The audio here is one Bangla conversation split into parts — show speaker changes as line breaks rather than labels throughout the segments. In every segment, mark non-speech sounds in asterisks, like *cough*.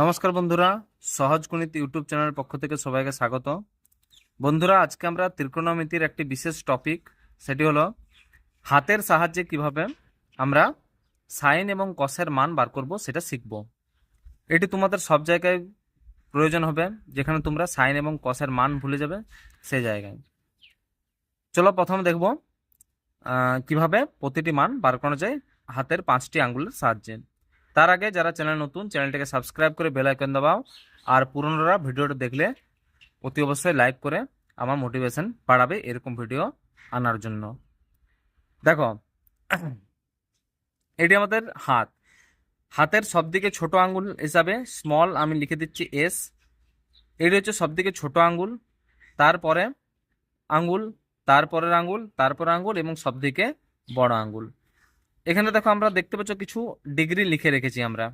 নমস্কার বন্ধুরা, সহজ গণিত ইউটিউব চ্যানেলের পক্ষ থেকে সবাইকে স্বাগত। বন্ধুরা, আজকে আমরা ত্রিকোণমিতির একটি বিশেষ টপিক সেটি হলো হাতের সাহায্যে কীভাবে আমরা সাইন এবং কসের মান বার করব সেটা শিখব। এটি তোমাদের সব জায়গায় প্রয়োজন হবে, যেখানে তোমরা সাইন এবং কসের মান ভুলে যাবে সেই জায়গায়। চলো প্রথম দেখব কীভাবে প্রতিটি মান বার করা যায় হাতের পাঁচটি আঙ্গুলের সাহায্যে। তার আগে যারা চ্যানেল নতুন, চ্যানেলটাকে সাবস্ক্রাইব করে বেল আইকন দাবাও। আর পুরনোরা ভিডিওটা দেখলে অতি অবশ্যই লাইক করে আমার মোটিভেশন বাড়াবে এরকম ভিডিও আনার জন্য। দেখো, *clears throat* এটি আমাদের হাত। হাতের সবদিকে ছোট আঙ্গুল হিসাবে স্মল আমি লিখে দিচ্ছি এস এটি হচ্ছে সবদিকে ছোট আঙ্গুল, তারপরে আঙ্গুল, তারপরের আঙ্গুল, তারপর আঙ্গুল এবং সবদিকে বড় আঙ্গুল। এখানে দেখো আমরা দেখতে পাচ্ছ কিছু ডিগ্রি লিখে রেখেছি আমরা।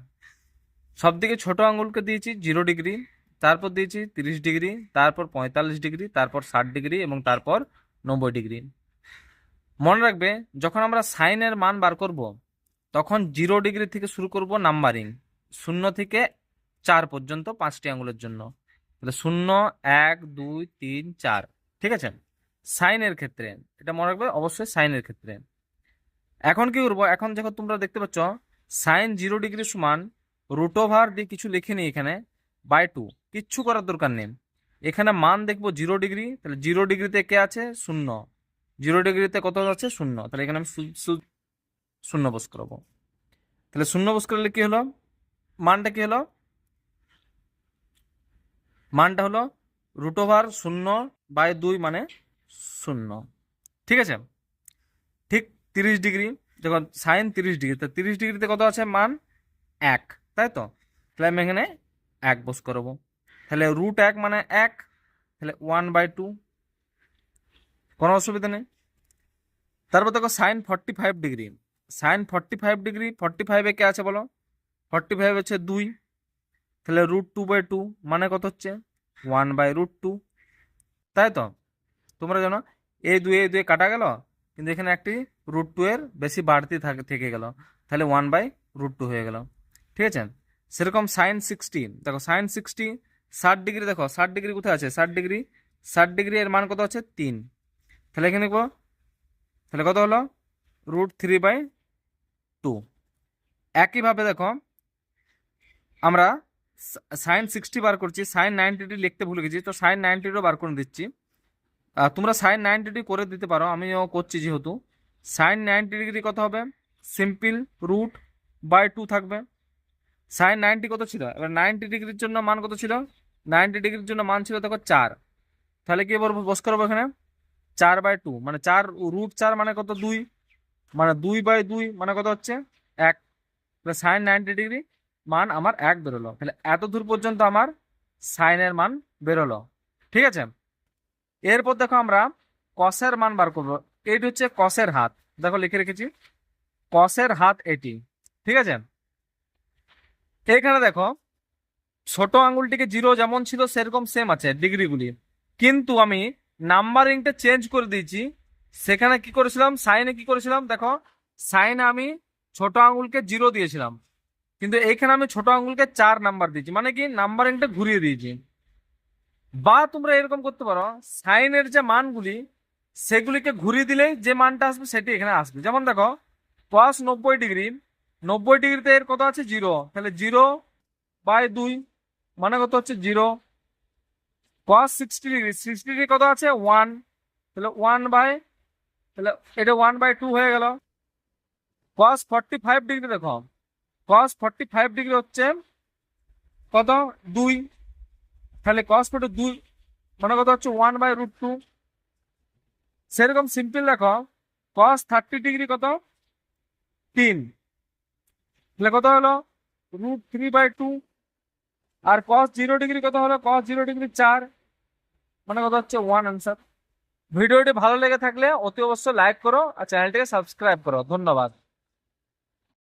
সব দিকে ছোট আঙুলকে দিয়েছি জিরো ডিগ্রি তারপর দিয়েছি তিরিশ ডিগ্রি তারপর পঁয়তাল্লিশ ডিগ্রি তারপর ষাট ডিগ্রি এবং তারপর নব্বই ডিগ্রি মনে রাখবে, যখন আমরা সাইনের মান বার করব, তখন জিরো ডিগ্রি থেকে শুরু করব নাম্বারিং শূন্য থেকে চার পর্যন্ত পাঁচটি আঙুলের জন্য। তাহলে শূন্য, এক, দুই, তিন, চার, ঠিক আছে? সাইনের ক্ষেত্রে, এটা মনে রাখবে অবশ্যই সাইনের ক্ষেত্রে। এখন কি করব? এখন যখন তোমরা দেখতে পাচ্ছ সাইন জিরো ডিগ্রি সমান রুট ওভার দিয়ে কিছু লিখে নিই এখানে বাই টু কিচ্ছু করার দরকার নেই। এখানে মান দেখব জিরো ডিগ্রি তাহলে জিরো ডিগ্রিতে কে আছে? শূন্য। জিরো ডিগ্রিতে কত আছে? শূন্য। তাহলে এখানে আমি শূন্য বস করব। তাহলে শূন্য বস করলে কি হলো? মানটা কি হলো? মানটা হলো রুট ওভার শূন্য বাই দুই মানে শূন্য। ঠিক আছে? তিরিশ ডিগ্রি, যখন সাইন তিরিশ ডিগ্রি, তো তিরিশ ডিগ্রিতে কত আছে? মান এক, তাই তো? তাহলে আমি এখানে এক বস করব। তাহলে রুট এক মানে এক, তাহলে ওয়ান বাই টু কোনো অসুবিধা নেই। তারপর দেখো sine forty five degree. Sine forty five degree forty ফাইভে কে আছে বলো? ফর্টি ফাইভ হচ্ছে দুই, তাহলে রুট টু বাই টু মানে কত হচ্ছে? ওয়ান বাই রুট টু তাই তো? তোমরা জানো এই দুই এই দুই কাটা গেল? কিন্তু এখানে একটি রুট টু এর বেশি বাড়তি থাকে, থেকে গেল। তাহলে ওয়ান বাই রুট টু হয়ে গেল। ঠিক আছে? সেরকম সাইন সিক্সটি দেখো সাইন সিক্সটি ষাট ডিগ্রি, দেখো, ষাট ডিগ্রি কোথায় আছে? ষাট ডিগ্রি ষাট ডিগ্রি এর মান কত আছে? তিন। তাহলে এখানে দেখব তাহলে কত হলো? রুট থ্রি বাই টু একইভাবে দেখো, আমরা সাইন সিক্সটি বার করছি সাইন নাইনটিটি লিখতে ভুলে গেছি, তো সাইন নাইনটিরও বার করে দিচ্ছি। তোমরা সাইন নাইনটি ডিগ্রি করে দিতে পারো, আমিও করছি যেহেতু। সাইন নাইনটি ডিগ্রি কত হবে? সিম্পল রুট বাই টু থাকবে। সাইন নাইনটি কত ছিল? এবার নাইনটি ডিগ্রির জন্য মান কত ছিল? নাইনটি ডিগ্রির জন্য মান ছিল দেখো চার। তাহলে কি বলব বস করব এখানে? চার বাই টু। মানে চার রুট চার মানে কত? দুই। মানে দুই বাই দুই মানে কত হচ্ছে? এক। তাহলে সাইন নাইনটি ডিগ্রি মান আমার এক বেরোলো। তাহলে এত দূর পর্যন্ত আমার সাইনের মান বেরোলো। ঠিক আছে? এরপর দেখো আমরা কসের মান বার করব। এটি হচ্ছে কসের হাত। দেখো লিখে রেখেছি। কসের হাত এটি। ঠিক আছে? এখানে দেখো, ছোট আঙুলটিকে জিরো যেমন ছিল, সেরকম সেম আছে ডিগ্রিগুলি। কিন্তু আমি নাম্বারিংটা চেঞ্জ করে দিয়েছি। সেখানে কি করেছিলাম? সাইনে কি করেছিলাম? দেখো, সাইনে আমি ছোট আঙুলকে জিরো দিয়েছিলাম। কিন্তু এইখানে আমি ছোট আঙুলকে চার নাম্বার দিয়েছি। মানে কি? নাম্বারিংটা ঘুরিয়ে দিয়েছি। বা তোমরা এরকম করতে পারো, সাইনের যে মানগুলি, সেগুলিকে ঘুরিয়ে দিলে যে মানটা আসবে সেটি এখানে আসবে। যেমন দেখো কস নব্বই ডিগ্রি, নব্বই ডিগ্রিতে এর কত আছে? জিরো। তাহলে জিরো বাই দুই মানে কত হচ্ছে? Zero. Cos sixty degree. Sixty degree কত আছে? ওয়ান তাহলে ওয়ান বাই, তাহলে এটা ওয়ান বাই টু হয়ে গেল। কস ফর্টি ফাইভ ডিগ্রি দেখো কস ফর্টি ফাইভ ডিগ্রি হচ্ছে কত? দুই। তাহলে কস ফটো দুই, মনে কথা হচ্ছে ওয়ান বাই রুট টু সেরকম সিম্পল দেখো কস থার্টি ডিগ্রি কত? তিন। তাহলে কত হলো? রুট থ্রি বাই টু আর কস জিরো ডিগ্রি কত হলো? কস জিরো ডিগ্রি চার। মানে কথা হচ্ছে ওয়ান আনসার ভিডিওটি ভালো লেগে থাকলে অতি অবশ্যই লাইক করো আর চ্যানেলটিকে সাবস্ক্রাইব করো। ধন্যবাদ।